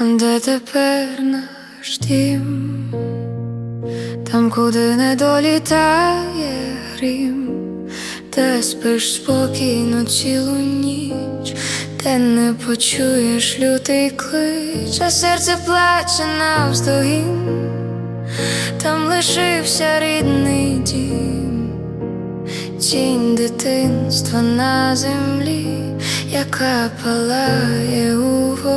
Де тепер наш дім? Там, куди не долітає грім, де спиш спокійно цілу ніч, де не почуєш лютий клич, а серце плаче навздогін, там лишився рідний дім, тінь дитинства на землі, яка палає у вогні.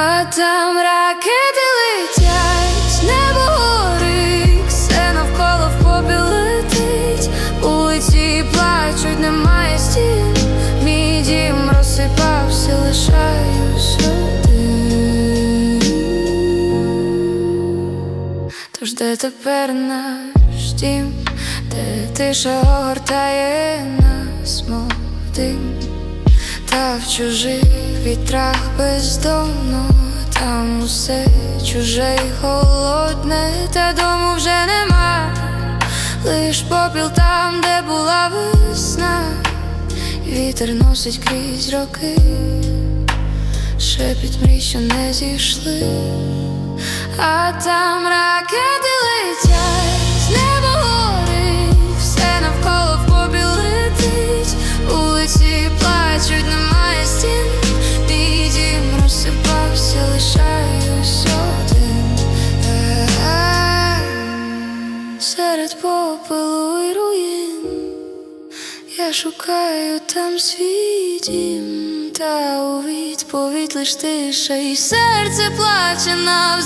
А там ракети летять, небо горить, все навколо в попіл летить, вулиці плачуть, немає стін, мій дім розсипався, лишаюсь один. Тож де тепер наш дім, де тиша огортає нас, мов дим та в чужих вітрах бездомно, там усе чуже й холодне, та дому вже нема, лиш попіл там, де була весна, вітер носить крізь роки, шепіт мрій, що не зійшли, а там ракети Серед попелу і руїн я шукаю там свій дім, та у відповідь лиш тиша, і серце плаче вдома